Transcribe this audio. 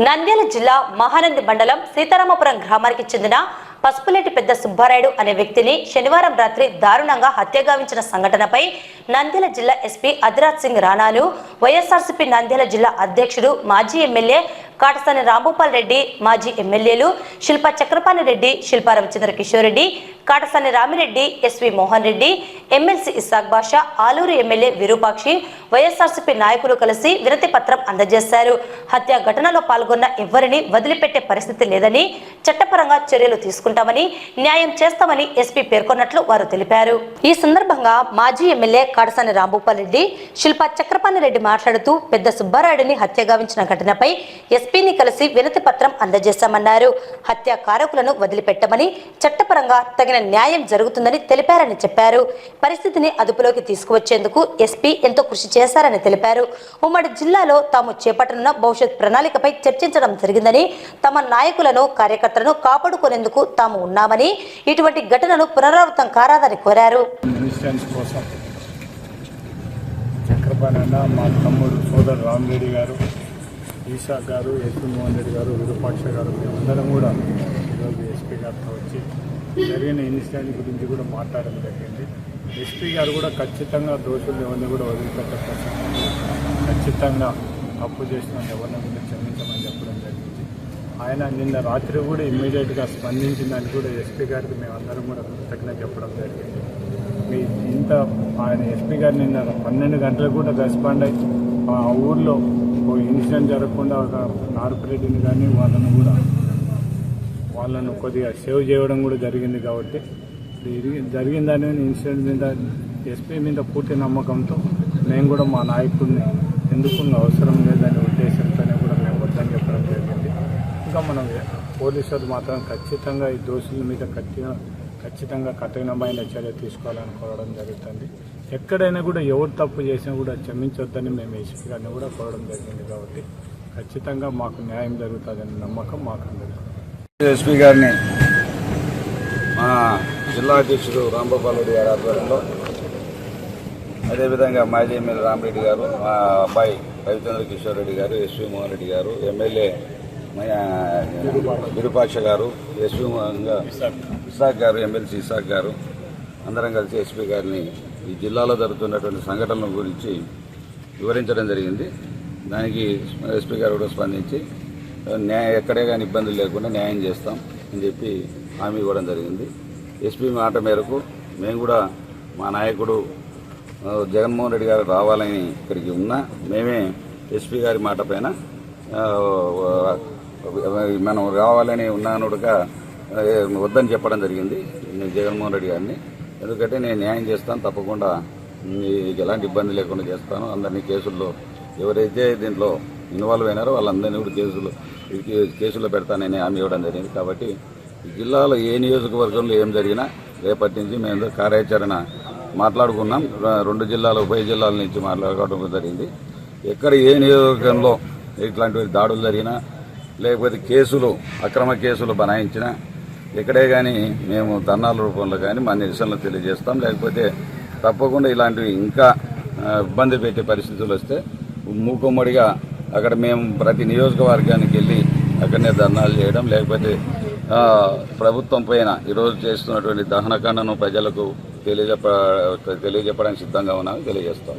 నంద్యాల జిల్లా మహానంది మండలం సీతారామపురం గ్రామానికి చెందిన పసుపులేటి పెద్ద సుబ్బారాయుడు అనే వ్యక్తిని శనివారం రాత్రి దారుణంగా హత్యగావించిన సంఘటనపై నంద్యాల జిల్లా ఎస్పీ అధిరాజ్ సింగ్ రాణాలు వైఎస్ఆర్సీపీ నంద్యాల జిల్లా అధ్యక్షుడు మాజీ ఎమ్మెల్యే కాటసాని రాంభూపాల్ రెడ్డి మాజీ ఎమ్మెల్యేలు Shilpa Chakrapani Reddy Shilpa Ravichandra Kishore Reddy Katasani Ramireddy SV Mohan Reddy MLC Isaq Basha Aluru MLA Virupakshi YSRCP నాయకులు కలిసి వినతి పత్రం అందజేశారు. హత్య ఘటనలో పాల్గొన్న ఎవరిని వదిలిపెట్టే పరిస్థితి లేదని చట్టపరంగా చర్యలు తీసుకుంటామని న్యాయం చేస్తామని ఎస్పీ పేర్కొన్నట్లు వారు తెలిపారు. ఈ సందర్భంగా మాజీ ఎమ్మెల్యే కాటసాని రాంభూపాల్ రెడ్డి శిల్పా చక్రపాణి రెడ్డి మాట్లాడుతూ పెద్ద సుబ్బారాయుడిని హత్యగావించిన ఘటనపై ఘటనపై ఎస్పీని కలిసి వినతి పత్రం అందజేశామన్నారు హత్య కారకులను వదిలిపెట్టమని చట్టపరంగా తగిన న్యాయం జరుగుతుందని తెలిపారని చెప్పారు. పరిస్థితిని అదుపులోకి తీసుకువచ్చేందుకు ఎస్పీ ఎంతో కృషి చేశారని తెలిపారు. ఉమ్మడి జిల్లాలో తాము చేపట్టనున్న భవిష్యత్ ప్రణాళికపై చర్చించడం జరిగిందని తమ నాయకులను కార్యకర్తలను కాపాడుకునేందుకు తాము ఉన్నామని ఇటువంటి ఘటనలు పునరావృతం కారాదని కోరారు. మా తమ్ముడు సోదరు రామరెడ్డి గారు. ఈషా గారు ఎస్పీ మోహన్ రెడ్డి గారు విరూపాక్ష గారు మేమందరం కూడా ఈరోజు ఎస్పీ గారితో వచ్చి జరిగిన ఇన్సిడెంట్ గురించి కూడా మాట్లాడడం జరిగింది. ఎస్పీ గారు కూడా ఖచ్చితంగా దోషులు ఎవరిని కూడా వదిలిపెట్టకపోతే ఖచ్చితంగా తప్పు చేసిన ఎవరిని కూడా క్షమించమని చెప్పడం జరిగింది. ఆయన నిన్న రాత్రి కూడా ఇమ్మీడియట్గా స్పందించిందని కూడా ఎస్పీ గారికి మేమందరం కూడా కృతజ్ఞత చెప్పడం జరిగింది. మీ ఇంత ఆయన ఎస్పీ గారు నిన్న పన్నెండు గంటలకు కూడా రెస్పాండ్ అయి ఆ ఊర్లో ఒక ఇన్సిడెంట్ జరగకుండా ఒక నార్పరెడ్డిని కానీ వాళ్ళను కూడా వాళ్ళను కొద్దిగా సేవ్ చేయడం కూడా జరిగింది కాబట్టి ఇది జరిగిందని ఇన్సిడెంట్ మీద ఎస్పీ మీద పూర్తి నమ్మకంతో మేము కూడా మా నాయకుడిని ఎందుకు అవసరం లేదనే ఉద్దేశంతోనే కూడా మేము వద్దని చెప్పడం జరిగింది. ఇంకా మనం పోలీసులు మాత్రం ఖచ్చితంగా ఈ దోషుల మీద కఠిన ఖచ్చితంగా కఠినమైన చర్య తీసుకోవాలని కోరడం జరుగుతుంది. ఎక్కడైనా కూడా ఎవరు తప్పు చేసినా కూడా క్షమించొద్దని మేము ఏసీపీ గారిని కూడా కోరడం జరిగింది కాబట్టి ఖచ్చితంగా మాకు న్యాయం జరుగుతుందనే నమ్మకం మాకు ఎస్పీ గారిని మా జిల్లా అధ్యక్షుడు రాంగోపాల్ రెడ్డి గారి ఆధ్వర్యంలో అదేవిధంగా మాజీ ఎమ్మెల్యే రామరెడ్డి గారు మా అబ్బాయి రవిచంద్ర కిషోర్ రెడ్డి గారు ఎస్వి మోహన్ రెడ్డి గారు ఎమ్మెల్యే విరూపాక్ష గారు ఎస్వి మోహన్ ఇసాక్ గారు ఎమ్మెల్సీ ఇసాక్ గారు అందరం కలిసి ఎస్పీ గారిని ఈ జిల్లాలో జరుగుతున్నటువంటి సంఘటనల గురించి వివరించడం జరిగింది. దానికి ఎస్పీ గారు కూడా స్పందించి న్యాయ ఎక్కడే కానీ ఇబ్బందులు లేకుండా న్యాయం చేస్తాం అని చెప్పి హామీ ఇవ్వడం జరిగింది. ఎస్పీ మాట మేరకు మేము కూడా మా నాయకుడు జగన్మోహన్ రెడ్డి గారు రావాలని ఇక్కడికి ఉన్నా మేమే ఎస్పీ గారి మాట పైన మనం రావాలని ఉన్నానుడుగా వద్దని చెప్పడం జరిగింది. నేను జగన్మోహన్ రెడ్డి గారిని ఎందుకంటే నేను న్యాయం చేస్తాను తప్పకుండా. మీకు ఎలాంటి ఇబ్బంది లేకుండా చేస్తాను. అందరినీ కేసుల్లో ఎవరైతే దీంట్లో ఇన్వాల్వ్ అయినారో వాళ్ళందరినీ కూడా కేసులు కేసుల్లో పెడతానని హామీ ఇవ్వడం జరిగింది. కాబట్టి జిల్లాలో ఏ నియోజకవర్గంలో ఏం జరిగినా రేపటి నుంచి మేము కార్యాచరణ మాట్లాడుకున్నాం. రెండు జిల్లాల ఉభయ జిల్లాల నుంచి మాట్లాడుకోవడం జరిగింది. ఎక్కడ ఏ నియోజకవర్గంలో ఇట్లాంటి దాడులు జరిగినా లేకపోతే కేసులు అక్రమ కేసులు బనాయించినా ఇక్కడే కానీ మేము ధర్నాల రూపంలో కానీ మా నిరసనలు తెలియజేస్తాం. లేకపోతే తప్పకుండా ఇలాంటివి ఇంకా ఇబ్బంది పెట్టే పరిస్థితులు వస్తే మూకుమ్మడిగా అక్కడ మేము ప్రతి నియోజకవర్గానికి వెళ్ళి అక్కడనే ధర్నాలు చేయడం. లేకపోతే ప్రభుత్వం పైన ఈరోజు చేస్తున్నటువంటి దహనకాండను ప్రజలకు తెలియజెప్ప తెలియజెప్పడానికి సిద్ధంగా ఉన్నామని తెలియజేస్తాం.